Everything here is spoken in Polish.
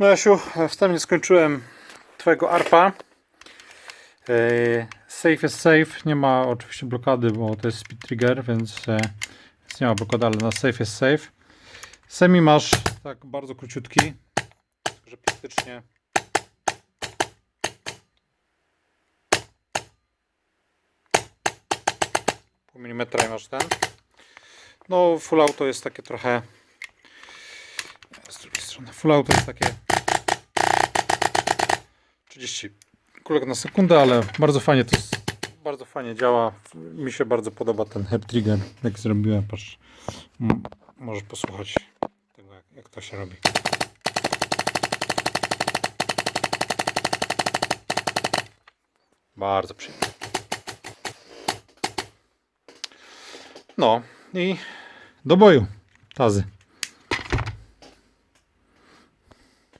No Jasiu, wstępnie skończyłem Twojego ARPA. Yy, Safe jest safe, nie ma oczywiście blokady, bo to jest speed trigger, więc, e, więc nie ma blokady, ale na safe jest safe. Semi masz tak bardzo króciutki, że praktycznie pół milimetra masz ten. No full auto jest takie trochę z drugiej strony full auto jest takie 30 kulek na sekundę, ale bardzo fajnie to jest, bardzo fajnie działa. Mi się bardzo podoba ten hair trigger, jak zrobiłem. Patrz, M- możesz posłuchać tego, jak, jak to się robi. Bardzo przyjemnie. No i do boju, tazy.